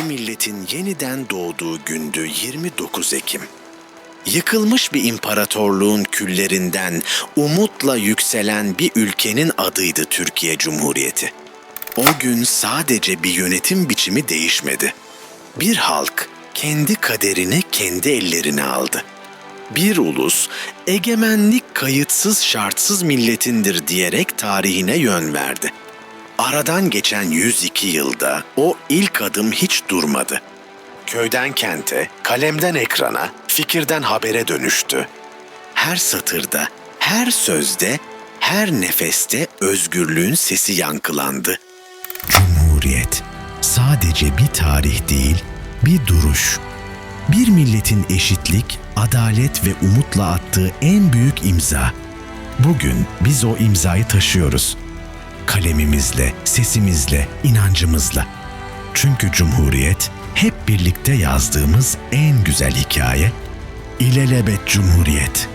milletin yeniden doğduğu gündü 29 Ekim. Yıkılmış bir imparatorluğun küllerinden umutla yükselen bir ülkenin adıydı Türkiye Cumhuriyeti. O gün sadece bir yönetim biçimi değişmedi. Bir halk kendi kaderini kendi ellerine aldı. Bir ulus egemenlik kayıtsız şartsız milletindir diyerek tarihine yön verdi. Aradan geçen 102 yılda o ilk adım hiç durmadı. Köyden kente, kalemden ekrana, fikirden habere dönüştü. Her satırda, her sözde, her nefeste özgürlüğün sesi yankılandı. Cumhuriyet sadece bir tarih değil, bir duruş. Bir milletin eşitlik, adalet ve umutla attığı en büyük imza. Bugün biz o imzayı taşıyoruz. Kalemimizle, sesimizle, inancımızla. Çünkü Cumhuriyet hep birlikte yazdığımız en güzel hikaye. İlelebet Cumhuriyet.